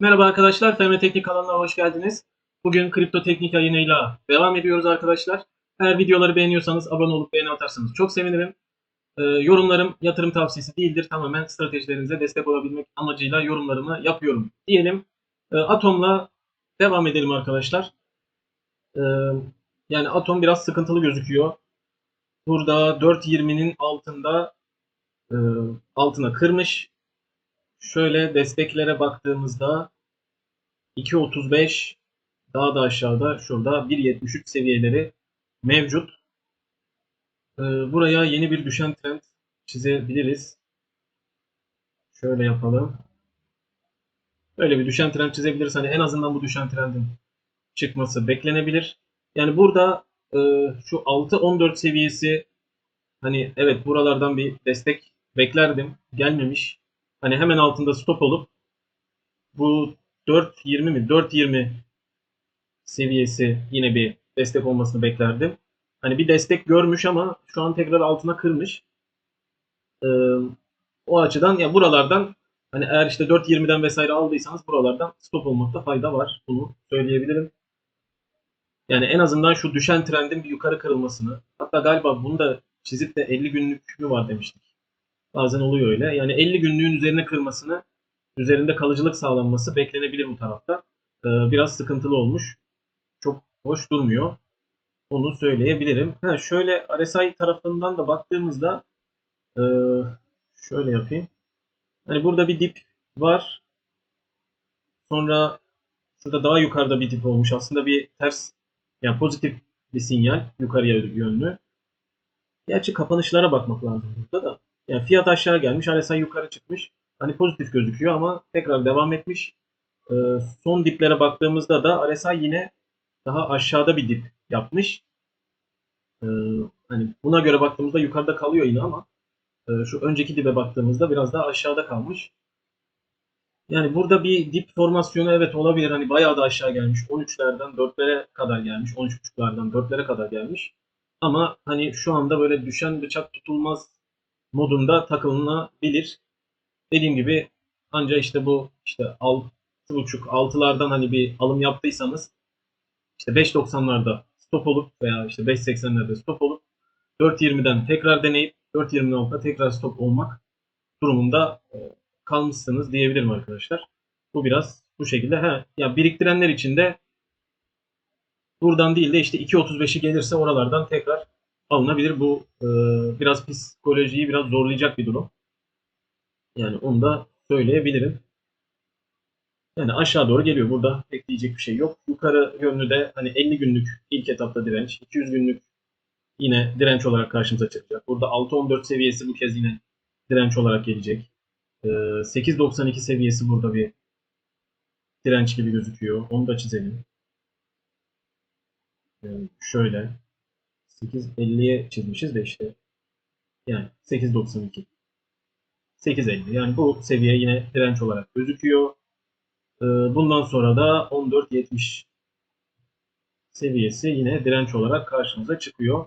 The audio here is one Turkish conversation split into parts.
Merhaba arkadaşlar, FM Teknik kanalına hoş geldiniz. Bugün kripto teknik yayınıyla devam ediyoruz arkadaşlar. Eğer videoları beğeniyorsanız abone olup beğeni atarsanız çok sevinirim. Ee, yorumlarım yatırım tavsiyesi değildir. Tamamen stratejilerinize destek olabilmek amacıyla yorumlarımı yapıyorum. Diyelim e, Atom'la devam edelim arkadaşlar. Ee, yani Atom biraz sıkıntılı gözüküyor. Burada 4.20'nin altında e, altına kırmış. Şöyle desteklere baktığımızda 2.35 daha da aşağıda şurada 1.73 seviyeleri mevcut. Ee, buraya yeni bir düşen trend çizebiliriz. Şöyle yapalım. Böyle bir düşen trend çizebiliriz. Hani en azından bu düşen trendin çıkması beklenebilir. Yani burada e, şu 6.14 seviyesi hani evet buralardan bir destek beklerdim. Gelmemiş. Hani hemen altında stop olup bu 4.20 mi? 4.20 seviyesi yine bir destek olmasını beklerdim. Hani bir destek görmüş ama şu an tekrar altına kırmış. Ee, o açıdan ya buralardan hani eğer işte 4.20'den vesaire aldıysanız buralardan stop olmakta fayda var. Bunu söyleyebilirim. Yani en azından şu düşen trendin bir yukarı kırılmasını hatta galiba bunu da çizip de 50 günlük mü var demiştik. Bazen oluyor öyle. Yani 50 günlüğün üzerine kırmasını, üzerinde kalıcılık sağlanması beklenebilir bu tarafta. Ee, biraz sıkıntılı olmuş. Çok hoş durmuyor. Onu söyleyebilirim. Ha, şöyle RSI tarafından da baktığımızda ee, şöyle yapayım. Hani burada bir dip var. Sonra şurada daha yukarıda bir dip olmuş. Aslında bir ters yani pozitif bir sinyal yukarıya yönlü. Gerçi kapanışlara bakmak lazım burada da. Yani fiyat aşağı gelmiş, RSI yukarı çıkmış. Hani pozitif gözüküyor ama tekrar devam etmiş. Ee, son diplere baktığımızda da RSI yine daha aşağıda bir dip yapmış. Ee, hani buna göre baktığımızda yukarıda kalıyor yine ama e, şu önceki dibe baktığımızda biraz daha aşağıda kalmış. Yani burada bir dip formasyonu evet olabilir. Hani bayağı da aşağı gelmiş. 13'lerden 4'lere kadar gelmiş. 13.5'lardan 4'lere kadar gelmiş. Ama hani şu anda böyle düşen bıçak tutulmaz modunda takılınabilir. Dediğim gibi ancak işte bu işte 6.5 6'lardan hani bir alım yaptıysanız işte 5.90'larda stop olup veya işte 5.80'lerde stop olup 4.20'den tekrar deneyip 4.20'den altında tekrar stop olmak durumunda e, kalmışsınız diyebilirim arkadaşlar. Bu biraz bu şekilde. Ha, ya biriktirenler için de buradan değil de işte 2.35'i gelirse oralardan tekrar alınabilir. Bu e, biraz psikolojiyi biraz zorlayacak bir durum. Yani onu da söyleyebilirim. Yani aşağı doğru geliyor. Burada bekleyecek bir şey yok. Yukarı yönlü de hani 50 günlük ilk etapta direnç, 200 günlük yine direnç olarak karşımıza çıkacak. Burada 6.14 seviyesi bu kez yine direnç olarak gelecek. E, 8.92 seviyesi burada bir direnç gibi gözüküyor. Onu da çizelim. E, şöyle 8.50'ye çizmişiz de işte. Yani 8.92. 8.50. Yani bu seviye yine direnç olarak gözüküyor. Ee, bundan sonra da 14.70 seviyesi yine direnç olarak karşımıza çıkıyor.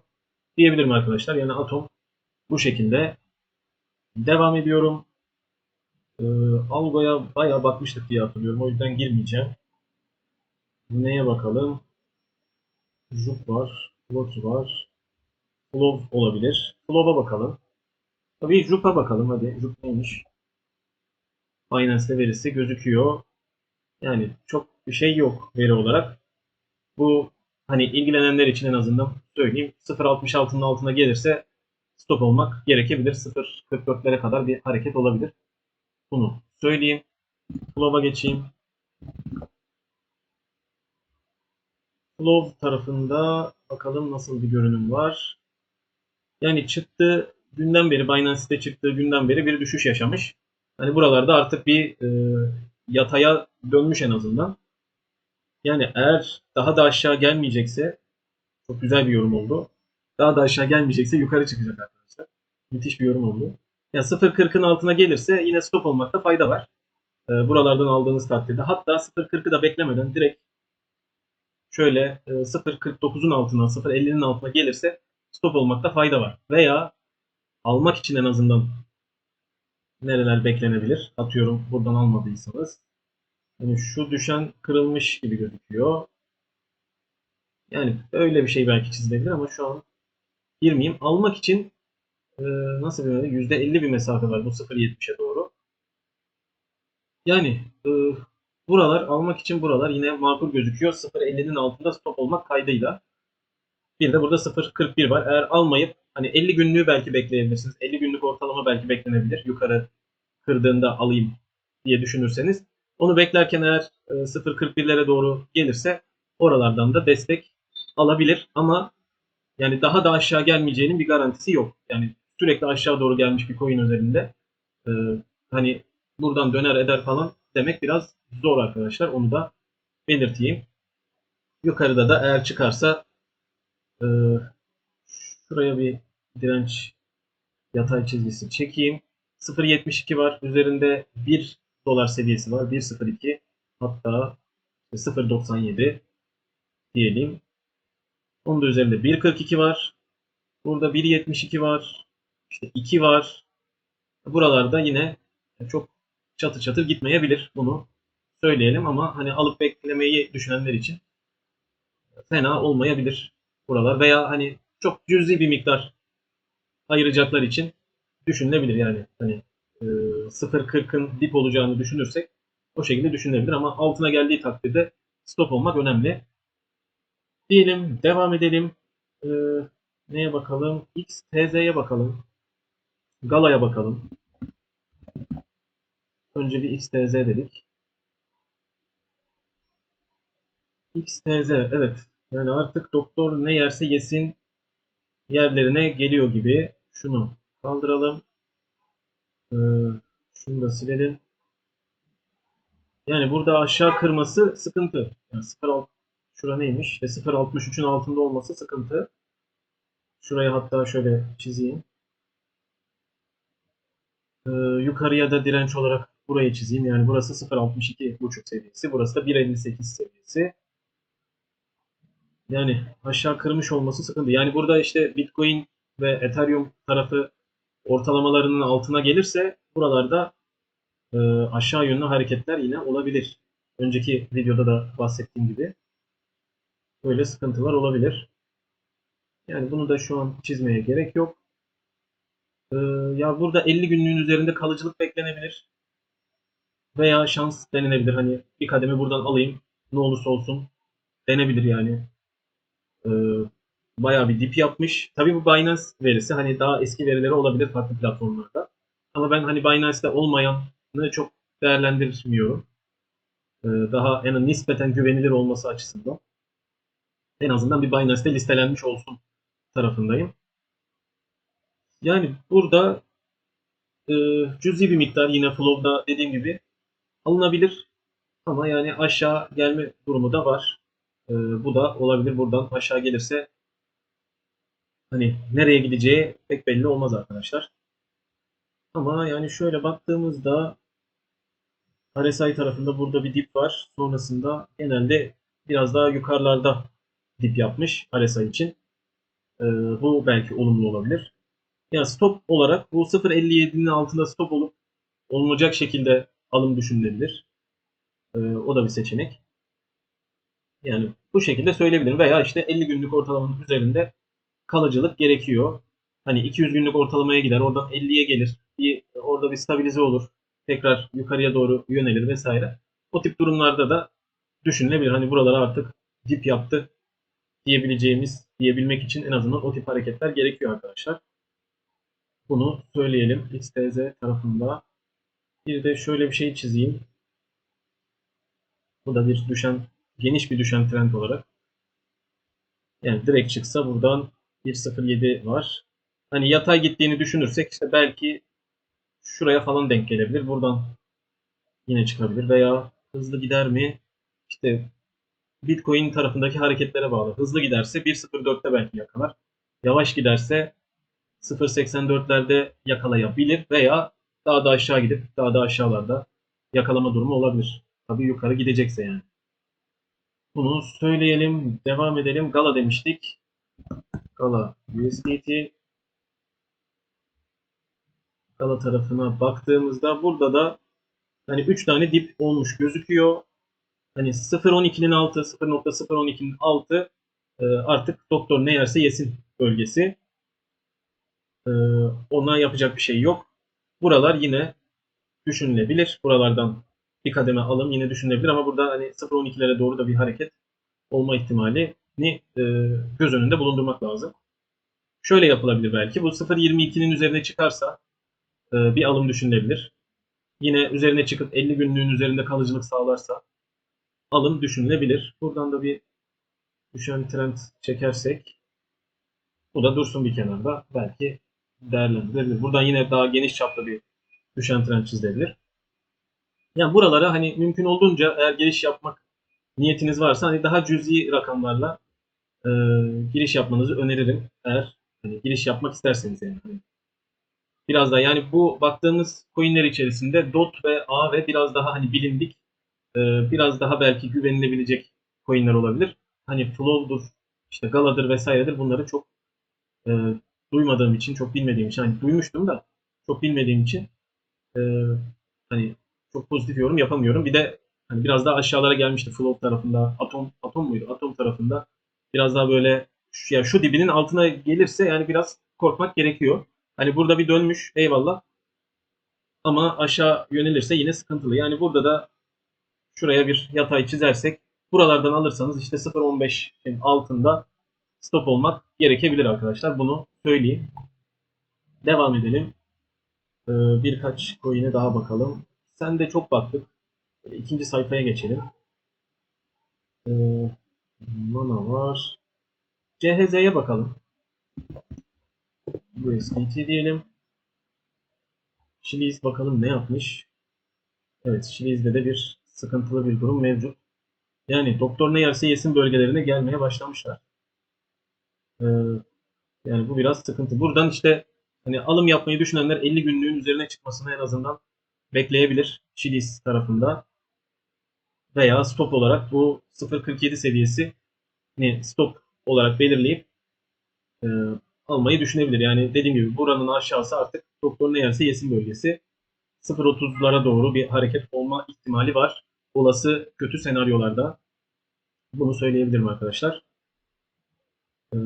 Diyebilirim arkadaşlar. Yani atom bu şekilde devam ediyorum. Ee, Algo'ya bayağı bakmıştık diye hatırlıyorum. O yüzden girmeyeceğim. Neye bakalım? Jup var. Loki var. Flow olabilir. Flow'a bakalım. Tabii Jup'a bakalım hadi. Jup neymiş? Binance'de verisi gözüküyor. Yani çok bir şey yok veri olarak. Bu hani ilgilenenler için en azından söyleyeyim. 0.66'nın altına gelirse stop olmak gerekebilir. 0.44'lere kadar bir hareket olabilir. Bunu söyleyeyim. Flow'a geçeyim. Flow tarafında bakalım nasıl bir görünüm var. Yani çıktı günden beri Binance'de çıktığı günden beri bir düşüş yaşamış. Hani buralarda artık bir e, yataya dönmüş en azından. Yani eğer daha da aşağı gelmeyecekse çok güzel bir yorum oldu. Daha da aşağı gelmeyecekse yukarı çıkacak arkadaşlar. Müthiş bir yorum oldu. Yani 0.40'ın altına gelirse yine stop olmakta fayda var. E, buralardan aldığınız takdirde. Hatta 0.40'ı da beklemeden direkt şöyle e, 0.49'un altına 0.50'nin altına gelirse stop olmakta fayda var. Veya almak için en azından nereler beklenebilir? Atıyorum buradan almadıysanız hani şu düşen kırılmış gibi gözüküyor. Yani öyle bir şey belki çizilebilir ama şu an girmeyeyim. Almak için e, nasıl bir %50 bir mesafe var bu 0.70'e doğru. Yani e, buralar almak için buralar yine makul gözüküyor. 0.50'nin altında stop olmak kaydıyla. Bir de burada 0.41 var. Eğer almayıp hani 50 günlüğü belki bekleyebilirsiniz. 50 günlük ortalama belki beklenebilir. Yukarı kırdığında alayım diye düşünürseniz. Onu beklerken eğer e, 0.41'lere doğru gelirse oralardan da destek alabilir. Ama yani daha da aşağı gelmeyeceğinin bir garantisi yok. Yani sürekli aşağı doğru gelmiş bir coin üzerinde e, hani buradan döner eder falan demek biraz zor arkadaşlar. Onu da belirteyim. Yukarıda da eğer çıkarsa e, şuraya bir direnç yatay çizgisi çekeyim. 0.72 var. Üzerinde 1 dolar seviyesi var. 1.02 hatta 0.97 diyelim. Onun da üzerinde 1.42 var. Burada 1.72 var. İşte 2 var. Buralarda yine çok çatır çatır gitmeyebilir. Bunu söyleyelim ama hani alıp beklemeyi düşünenler için fena olmayabilir buralar veya hani çok cüzi bir miktar ayıracaklar için düşünülebilir yani hani e, 0.40'ın dip olacağını düşünürsek o şekilde düşünülebilir ama altına geldiği takdirde stop olmak önemli. Diyelim devam edelim. E, neye bakalım? XTZ'ye bakalım. Gala'ya bakalım. Önce bir XTZ dedik. XTZ evet. Yani artık doktor ne yerse yesin yerlerine geliyor gibi. Şunu kaldıralım. Ee, şunu da silelim. Yani burada aşağı kırması sıkıntı. Yani 0.6 şura neymiş? İşte 0.63'ün altında olması sıkıntı. Şurayı hatta şöyle çizeyim. Ee, yukarıya da direnç olarak burayı çizeyim. Yani burası 0.62.5 seviyesi. Burası da 1.58 seviyesi. Yani aşağı kırmış olması sıkıntı. Yani burada işte Bitcoin ve Ethereum tarafı ortalamalarının altına gelirse buralarda e, aşağı yönlü hareketler yine olabilir. Önceki videoda da bahsettiğim gibi böyle sıkıntılar olabilir. Yani bunu da şu an çizmeye gerek yok. Ee, ya burada 50 günlüğün üzerinde kalıcılık beklenebilir. Veya şans denilebilir. Hani bir kademe buradan alayım ne olursa olsun denebilir yani. Ee, bayağı bir dip yapmış. Tabii bu Binance verisi hani daha eski verileri olabilir farklı platformlarda. Ama ben hani Binance'de olmayanı çok değerlendirmiyorum. Ee, daha en nispeten güvenilir olması açısından. En azından bir Binance'de listelenmiş olsun tarafındayım. Yani burada e, cüzi bir miktar yine flow'da dediğim gibi alınabilir. Ama yani aşağı gelme durumu da var. E, bu da olabilir. Buradan aşağı gelirse hani nereye gideceği pek belli olmaz arkadaşlar. Ama yani şöyle baktığımızda RSI tarafında burada bir dip var. Sonrasında genelde biraz daha yukarılarda dip yapmış RSI için. Ee, bu belki olumlu olabilir. Yani stop olarak bu 0.57'nin altında stop olup olmayacak şekilde alım düşünülebilir. Ee, o da bir seçenek. Yani bu şekilde söyleyebilirim. Veya işte 50 günlük ortalamanın üzerinde kalıcılık gerekiyor. Hani 200 günlük ortalamaya gider. Oradan 50'ye gelir. Bir, orada bir stabilize olur. Tekrar yukarıya doğru yönelir vesaire. O tip durumlarda da düşünülebilir. Hani buralara artık dip yaptı diyebileceğimiz, diyebilmek için en azından o tip hareketler gerekiyor arkadaşlar. Bunu söyleyelim XTZ tarafında. Bir de şöyle bir şey çizeyim. Bu da bir düşen, geniş bir düşen trend olarak. Yani direkt çıksa buradan 1.07 var. Hani yatay gittiğini düşünürsek işte belki şuraya falan denk gelebilir. Buradan yine çıkabilir veya hızlı gider mi? İşte Bitcoin tarafındaki hareketlere bağlı. Hızlı giderse 1.04'te belki yakalar. Yavaş giderse 0.84'lerde yakalayabilir veya daha da aşağı gidip daha da aşağılarda yakalama durumu olabilir. Tabii yukarı gidecekse yani. Bunu söyleyelim. Devam edelim. Gala demiştik. Gala USDT. Gala tarafına baktığımızda burada da hani 3 tane dip olmuş gözüküyor. hani 0.12'nin altı 0.012'nin altı e, artık doktor ne yerse yesin bölgesi. E, ona yapacak bir şey yok. Buralar yine düşünülebilir. Buralardan bir kademe alım yine düşünülebilir ama burada hani 0.12'lere doğru da bir hareket olma ihtimalini e, göz önünde bulundurmak lazım. Şöyle yapılabilir belki. Bu 0.22'nin üzerine çıkarsa e, bir alım düşünülebilir. Yine üzerine çıkıp 50 günlüğün üzerinde kalıcılık sağlarsa alım düşünülebilir. Buradan da bir düşen trend çekersek bu da dursun bir kenarda. Belki değerlendirilebilir. Buradan yine daha geniş çaplı bir düşen trend çizilebilir. Yani buralara hani mümkün olduğunca eğer giriş yapmak niyetiniz varsa hani daha cüzi rakamlarla e, giriş yapmanızı öneririm. Eğer hani giriş yapmak isterseniz yani. Hani biraz daha yani bu baktığımız coinler içerisinde DOT ve A ve biraz daha hani bilindik e, biraz daha belki güvenilebilecek coinler olabilir. Hani Flow'dur, işte Gala'dır vesairedir bunları çok e, duymadığım için, çok bilmediğim için hani duymuştum da çok bilmediğim için e, hani çok pozitif yorum yapamıyorum. Bir de hani biraz daha aşağılara gelmişti Flow tarafında, Atom Atom muydu? Atom tarafında biraz daha böyle şu, ya şu dibinin altına gelirse yani biraz korkmak gerekiyor. Hani burada bir dönmüş eyvallah. Ama aşağı yönelirse yine sıkıntılı. Yani burada da şuraya bir yatay çizersek buralardan alırsanız işte 0.15'in altında stop olmak gerekebilir arkadaşlar. Bunu söyleyeyim. Devam edelim. Ee, birkaç coin'e daha bakalım. Sen de çok baktık. İkinci sayfaya geçelim. Ee, var. CHZ'ye bakalım. USDT diyelim. Şiliz bakalım ne yapmış. Evet Şiliz'de de bir sıkıntılı bir durum mevcut. Yani doktor ne yerse yesin bölgelerine gelmeye başlamışlar. Ee, yani bu biraz sıkıntı. Buradan işte hani alım yapmayı düşünenler 50 günlüğün üzerine çıkmasını en azından bekleyebilir Şiliz tarafında. Veya stop olarak bu 0.47 seviyesi stop olarak belirleyip e, almayı düşünebilir. Yani dediğim gibi buranın aşağısı artık doktor ne yerse yesin bölgesi. 0.30'lara doğru bir hareket olma ihtimali var. Olası kötü senaryolarda. Bunu söyleyebilirim arkadaşlar. Ee,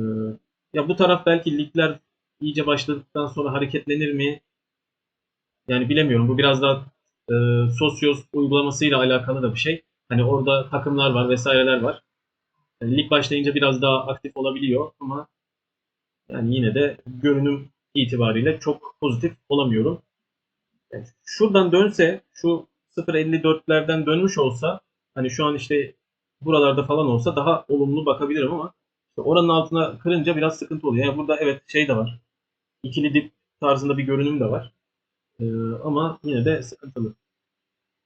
ya bu taraf belki ligler iyice başladıktan sonra hareketlenir mi? Yani bilemiyorum. Bu biraz da e, Sosyos uygulamasıyla alakalı da bir şey. Hani orada takımlar var vesaireler var. Yani lig başlayınca biraz daha aktif olabiliyor ama yani yine de görünüm itibariyle çok pozitif olamıyorum. Yani şuradan dönse şu 0.54'lerden dönmüş olsa hani şu an işte buralarda falan olsa daha olumlu bakabilirim ama işte oranın altına kırınca biraz sıkıntı oluyor. Yani burada evet şey de var. İkili dip tarzında bir görünüm de var. Ee, ama yine de sıkıntılı.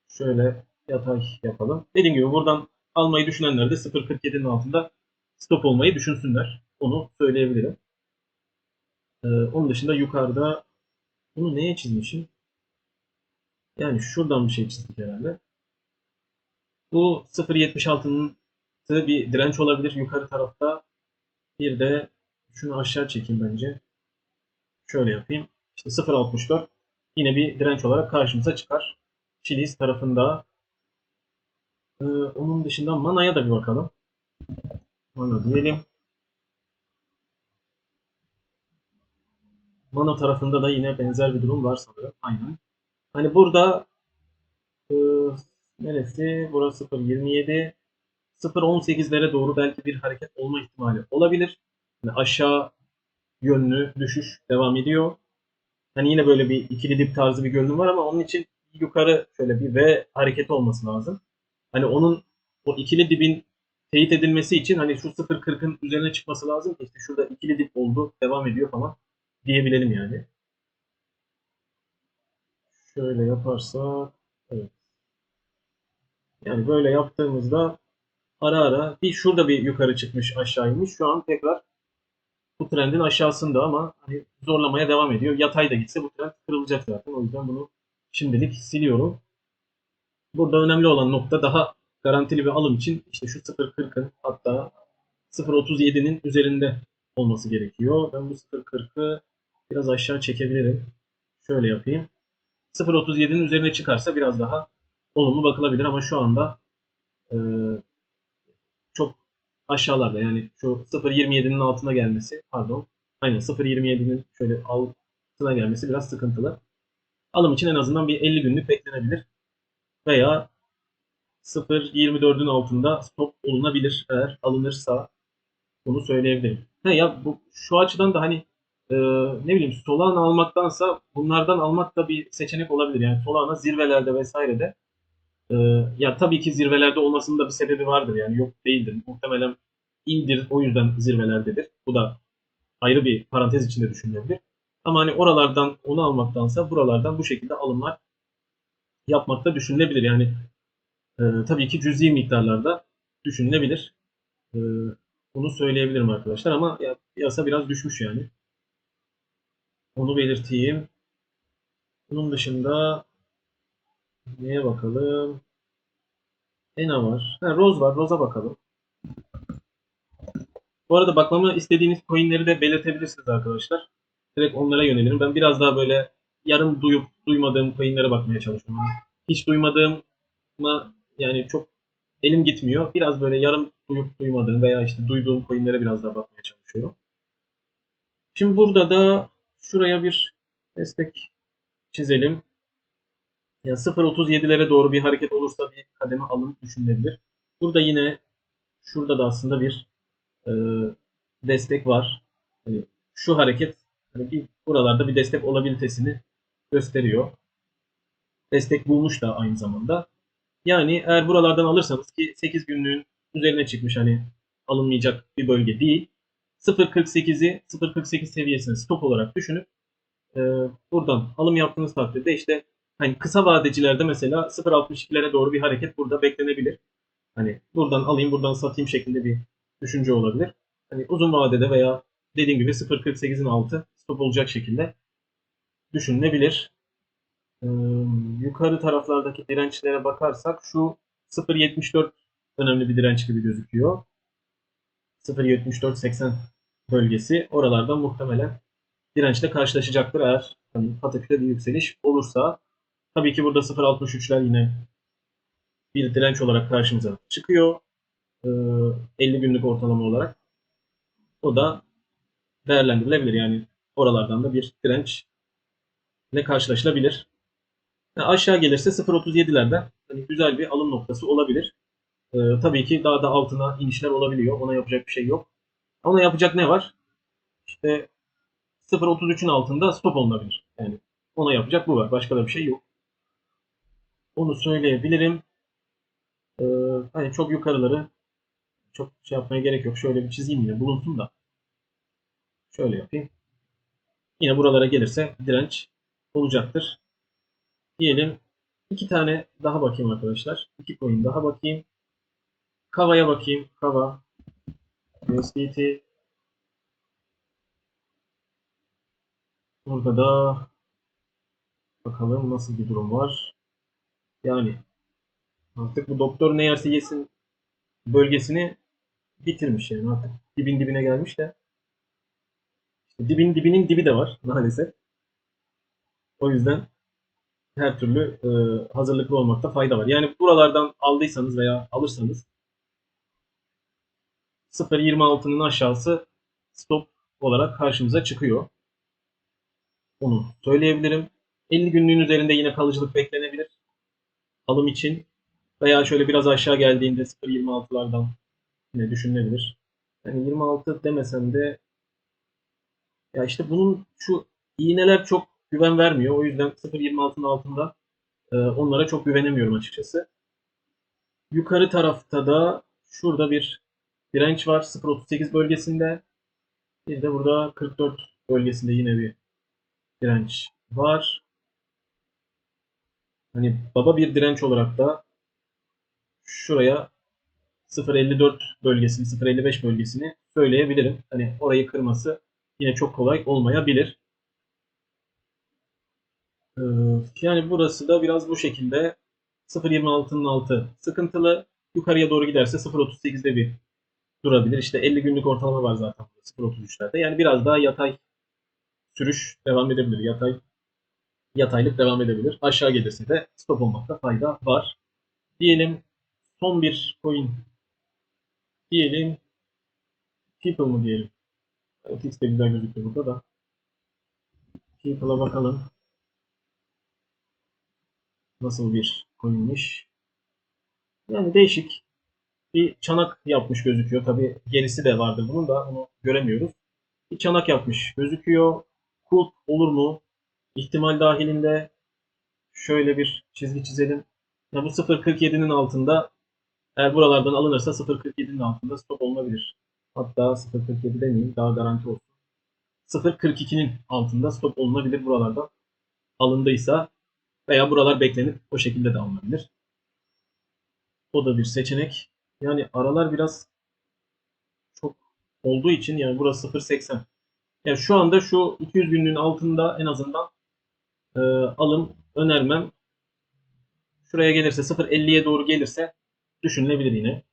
Şöyle yatay yapalım. Dediğim gibi buradan almayı düşünenler de 0.47'nin altında stop olmayı düşünsünler. Onu söyleyebilirim. Ee, onun dışında yukarıda bunu neye çizmişim? Yani şuradan bir şey çizdik herhalde. Bu 0.76'nın bir direnç olabilir yukarı tarafta. Bir de şunu aşağı çekeyim bence. Şöyle yapayım. İşte 0.64 yine bir direnç olarak karşımıza çıkar. Chiliz tarafında. Ee, onun dışında Mana'ya da bir bakalım. Mana diyelim. Mana tarafında da yine benzer bir durum var sanırım. Aynen. Hani burada e, neresi? Burası 0.27 0.18'lere doğru belki bir hareket olma ihtimali olabilir. Yani aşağı yönlü düşüş devam ediyor. Hani yine böyle bir ikili dip tarzı bir görünüm var ama onun için yukarı şöyle bir V hareketi olması lazım. Hani onun o ikili dibin teyit edilmesi için hani şu 0.40'ın üzerine çıkması lazım ki işte şurada ikili dip oldu devam ediyor falan diyebilelim yani. Şöyle yaparsak evet. Yani böyle yaptığımızda ara ara bir şurada bir yukarı çıkmış aşağı inmiş. Şu an tekrar bu trendin aşağısında ama hani zorlamaya devam ediyor. Yatay da gitse bu trend kırılacak zaten. O yüzden bunu şimdilik siliyorum. Burada önemli olan nokta daha garantili bir alım için işte şu 0.40'ın hatta 0.37'nin üzerinde olması gerekiyor. Ben bu 0.40'ı biraz aşağı çekebilirim. Şöyle yapayım. 0.37'nin üzerine çıkarsa biraz daha olumlu bakılabilir ama şu anda e, çok aşağılarda yani şu 0.27'nin altına gelmesi pardon aynen 0.27'nin şöyle altına gelmesi biraz sıkıntılı. Alım için en azından bir 50 günlük beklenebilir. Veya 0.24'ün altında stop olunabilir eğer alınırsa bunu söyleyebilirim. Ha ya bu şu açıdan da hani e, ne bileyim Solana almaktansa bunlardan almak da bir seçenek olabilir. Yani Solana zirvelerde vesairede e, ya tabii ki zirvelerde olmasının da bir sebebi vardır. Yani yok değildir. Muhtemelen indir o yüzden zirvelerdedir. Bu da ayrı bir parantez içinde düşünülebilir. Ama hani oralardan onu almaktansa buralardan bu şekilde alımlar yapmak da düşünülebilir. Yani e, tabii ki cüzi miktarlarda düşünülebilir. E, bunu söyleyebilirim arkadaşlar ama ya, piyasa biraz düşmüş yani. Onu belirteyim. Bunun dışında neye bakalım? Ena var. Ha, Rose var. Rose'a bakalım. Bu arada bakmamı istediğiniz coinleri de belirtebilirsiniz arkadaşlar. Direkt onlara yönelirim. Ben biraz daha böyle yarım duyup duymadığım coinlere bakmaya çalışıyorum. Hiç duymadığıma yani çok elim gitmiyor. Biraz böyle yarım duyup duymadığım veya işte duyduğum coinlere biraz daha bakmaya çalışıyorum. Şimdi burada da şuraya bir destek çizelim. Yani 0.37'lere doğru bir hareket olursa bir kademe alım düşünülebilir. Burada yine şurada da aslında bir e, destek var. Hani şu hareket hani bir, buralarda bir destek olabilitesini gösteriyor. Destek bulmuş da aynı zamanda. Yani eğer buralardan alırsanız ki 8 günlüğün üzerine çıkmış hani alınmayacak bir bölge değil. 0.48'i 0.48 seviyesini stop olarak düşünüp e, buradan alım yaptığınız takdirde işte hani kısa vadecilerde mesela 0.62'lere doğru bir hareket burada beklenebilir. Hani buradan alayım buradan satayım şeklinde bir düşünce olabilir. Hani uzun vadede veya dediğim gibi 0.48'in altı stop olacak şekilde düşünülebilir. Ee, yukarı taraflardaki dirençlere bakarsak şu 0.74 önemli bir direnç gibi gözüküyor. 0.74-80 bölgesi oralarda muhtemelen dirençle karşılaşacaktır eğer hani patikte bir yükseliş olursa. Tabii ki burada 0.63'ler yine bir direnç olarak karşımıza çıkıyor. Ee, 50 günlük ortalama olarak. O da değerlendirilebilir. Yani oralardan da bir direnç ile karşılaşılabilir. Yani aşağı gelirse 0.37'lerden hani güzel bir alım noktası olabilir. Ee, tabii ki daha da altına inişler olabiliyor. Ona yapacak bir şey yok. Ona yapacak ne var? İşte 0.33'ün altında stop olunabilir. Yani ona yapacak bu var. Başka da bir şey yok. Onu söyleyebilirim. Ee, hani çok yukarıları çok şey yapmaya gerek yok. Şöyle bir çizeyim yine bulunsun da. Şöyle yapayım. Yine buralara gelirse direnç olacaktır. Diyelim iki tane daha bakayım arkadaşlar. İki coin daha bakayım. Kava'ya bakayım. Kava. USDT. Burada da bakalım nasıl bir durum var. Yani artık bu doktor ne yerse yesin bölgesini bitirmiş yani artık dibin dibine gelmiş de işte dibin dibinin dibi de var maalesef. O yüzden her türlü e, hazırlıklı olmakta fayda var. Yani buralardan aldıysanız veya alırsanız 0.26'nın aşağısı stop olarak karşımıza çıkıyor. Onu söyleyebilirim. 50 günlüğün üzerinde yine kalıcılık beklenebilir. Alım için veya şöyle biraz aşağı geldiğinde 0.26'lardan yine düşünülebilir. Yani 26 demesem de ya işte bunun şu iğneler çok güven vermiyor. O yüzden 0.26'nın altında e, onlara çok güvenemiyorum açıkçası. Yukarı tarafta da şurada bir direnç var 0.38 bölgesinde. Bir de burada 44 bölgesinde yine bir direnç var. Hani baba bir direnç olarak da şuraya 0.54 bölgesini, 0.55 bölgesini söyleyebilirim. Hani orayı kırması yine çok kolay olmayabilir. Ee, yani burası da biraz bu şekilde 0.26'nın altı sıkıntılı. Yukarıya doğru giderse 0.38'de bir durabilir. İşte 50 günlük ortalama var zaten 0.33'lerde. Yani biraz daha yatay sürüş devam edebilir. Yatay yataylık devam edebilir. Aşağı gelirse de stop olmakta fayda var. Diyelim son bir coin diyelim. People mı diyelim? Evet, X de güzel gözüküyor burada da. People'a bakalım. Nasıl bir coinmiş. Yani değişik bir çanak yapmış gözüküyor. Tabi gerisi de vardır bunun da onu göremiyoruz. Bir çanak yapmış gözüküyor. Kulp olur mu? İhtimal dahilinde şöyle bir çizgi çizelim. Ya bu 0.47'nin altında eğer buralardan alınırsa 0.47'nin altında stop olunabilir. Hatta 0.47 demeyeyim daha garanti olsun. 0.42'nin altında stop olunabilir buralardan alındıysa veya buralar beklenip o şekilde de alınabilir. O da bir seçenek. Yani aralar biraz çok olduğu için yani burası 0.80. Yani şu anda şu 200 günlüğün altında en azından e, alım önermem. Şuraya gelirse 0.50'ye doğru gelirse düşünülebilir yine.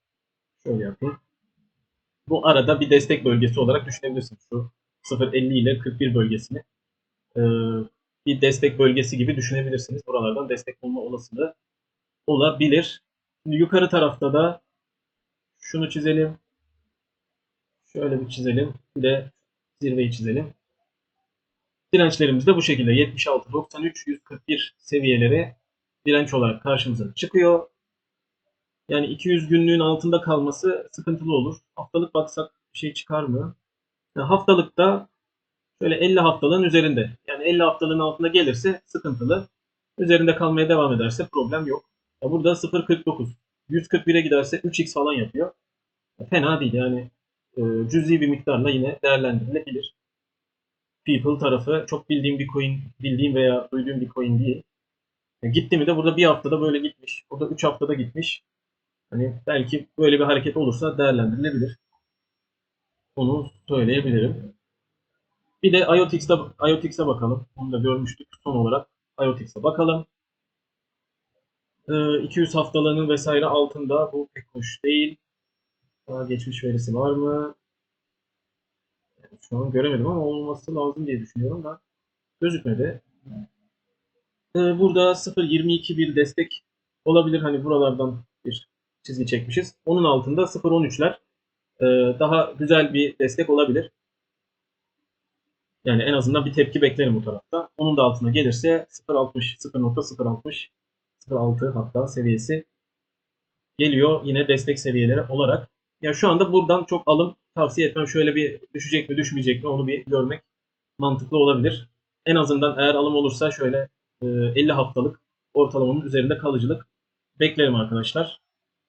Şöyle yapayım. Bu arada bir destek bölgesi olarak düşünebilirsiniz. Şu 0.50 ile 41 bölgesini e, bir destek bölgesi gibi düşünebilirsiniz. Buralardan destek olma olasılığı olabilir. Şimdi yukarı tarafta da şunu çizelim. Şöyle bir çizelim. Bir de zirveyi çizelim. Dirençlerimiz de bu şekilde 76, 93, 141 seviyeleri direnç olarak karşımıza çıkıyor. Yani 200 günlüğün altında kalması sıkıntılı olur. Haftalık baksak bir şey çıkar mı? Yani haftalıkta şöyle 50 haftalığın üzerinde. Yani 50 haftalığın altında gelirse sıkıntılı. Üzerinde kalmaya devam ederse problem yok. Ya burada 0.49. 141'e giderse 3x falan yapıyor. Fena değil yani e, cüzi bir miktarla yine değerlendirilebilir. People tarafı çok bildiğim bir coin, bildiğim veya duyduğum bir coin değil. E, gitti mi de burada bir haftada böyle gitmiş. Burada 3 haftada gitmiş. Hani belki böyle bir hareket olursa değerlendirilebilir. Onu söyleyebilirim. Bir de IoTX'e IoTX'e bakalım. Onu da görmüştük son olarak. IoTX'e bakalım. Ee, 200 haftalığının vesaire altında. Bu pek hoş değil. Daha geçmiş verisi var mı? Şu an göremedim ama olması lazım diye düşünüyorum da gözükmedi. Ee, burada 0.22 bir destek olabilir. Hani buralardan bir çizgi çekmişiz. Onun altında 0.13'ler e, daha güzel bir destek olabilir. Yani en azından bir tepki beklerim bu tarafta. Onun da altına gelirse 0.60, 0.060, 0.6 hatta seviyesi geliyor yine destek seviyeleri olarak. Ya şu anda buradan çok alım tavsiye etmem. Şöyle bir düşecek mi düşmeyecek mi onu bir görmek mantıklı olabilir. En azından eğer alım olursa şöyle e, 50 haftalık ortalamanın üzerinde kalıcılık beklerim arkadaşlar.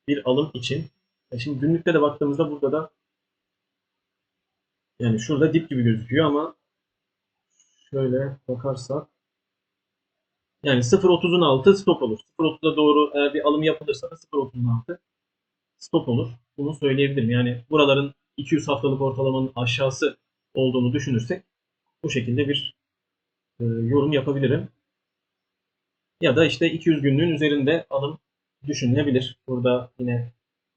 Bir alım için. E şimdi günlükte de baktığımızda burada da yani şurada dip gibi gözüküyor ama şöyle bakarsak yani 0.30'un altı stop olur. 0.30'a doğru eğer bir alım yapılırsa da 0.30'un altı stop olur. Bunu söyleyebilirim. Yani buraların 200 haftalık ortalamanın aşağısı olduğunu düşünürsek bu şekilde bir e, yorum yapabilirim. Ya da işte 200 günlüğün üzerinde alım düşünülebilir. Burada yine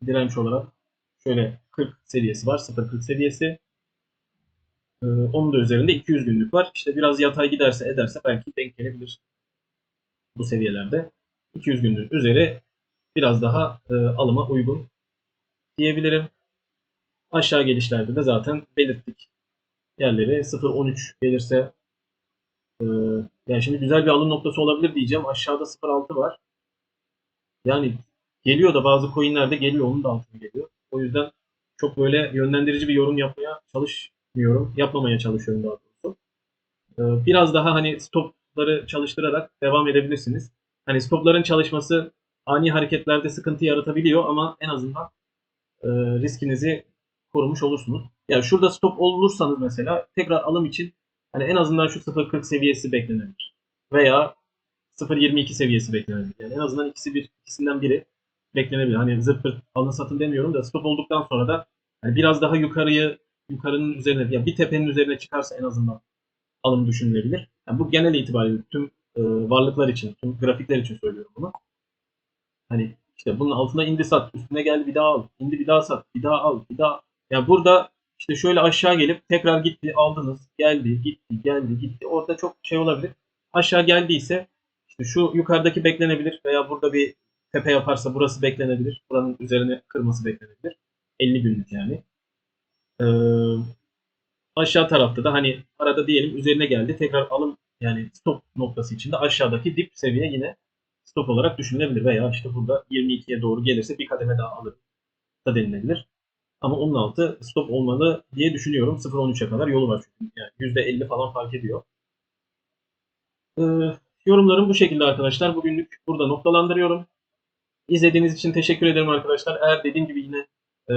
direnç olarak şöyle 40 seviyesi var. 0.40 seviyesi. Ee, onun da üzerinde 200 günlük var. İşte biraz yatay giderse ederse belki denk gelebilir bu seviyelerde. 200 günlük üzeri biraz daha e, alıma uygun diyebilirim. Aşağı gelişlerde de zaten belirttik yerleri. 0.13 gelirse e, yani şimdi güzel bir alım noktası olabilir diyeceğim. Aşağıda 0.6 var. Yani geliyor da bazı coinlerde geliyor. Onun da altına geliyor. O yüzden çok böyle yönlendirici bir yorum yapmaya çalışmıyorum. Yapmamaya çalışıyorum daha doğrusu. Ee, biraz daha hani stopları çalıştırarak devam edebilirsiniz. Hani stopların çalışması ani hareketlerde sıkıntı yaratabiliyor ama en azından e, riskinizi korumuş olursunuz. Yani şurada stop olursanız mesela tekrar alım için hani en azından şu 0.40 seviyesi beklenebilir. Veya 0.22 seviyesi beklenebilir. Yani en azından ikisi bir ikisinden biri beklenebilir. Hani zırt pırt alın satın demiyorum da stop olduktan sonra da hani biraz daha yukarıyı yukarının üzerine ya bir tepenin üzerine çıkarsa en azından alım düşünülebilir. Yani bu genel itibariyle tüm e, varlıklar için, tüm grafikler için söylüyorum bunu. Hani işte bunun altına indi sat, üstüne geldi bir daha al, indi bir daha sat, bir daha al, bir daha. Yani burada işte şöyle aşağı gelip tekrar gitti, aldınız, geldi, gitti, geldi, gitti. Orada çok şey olabilir. Aşağı geldiyse işte şu yukarıdaki beklenebilir veya burada bir tepe yaparsa burası beklenebilir. Buranın üzerine kırması beklenebilir. 50 günlük yani. Ee, aşağı tarafta da hani arada diyelim üzerine geldi. Tekrar alım yani stop noktası içinde aşağıdaki dip seviye yine stop olarak düşünülebilir. Veya işte burada 22'ye doğru gelirse bir kademe daha alır da denilebilir. Ama onun altı stop olmalı diye düşünüyorum. 0.13'e kadar yolu var çünkü. Yani %50 falan fark ediyor. Ee, yorumlarım bu şekilde arkadaşlar. Bugünlük burada noktalandırıyorum. İzlediğiniz için teşekkür ederim arkadaşlar. Eğer dediğim gibi yine e,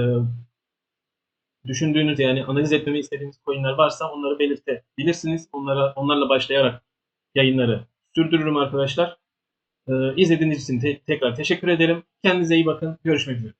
düşündüğünüz yani analiz etmemi istediğiniz coinler varsa onları belirtebilirsiniz. Onlara onlarla başlayarak yayınları sürdürürüm arkadaşlar. Ee, izlediğiniz için te- tekrar teşekkür ederim. Kendinize iyi bakın. Görüşmek üzere.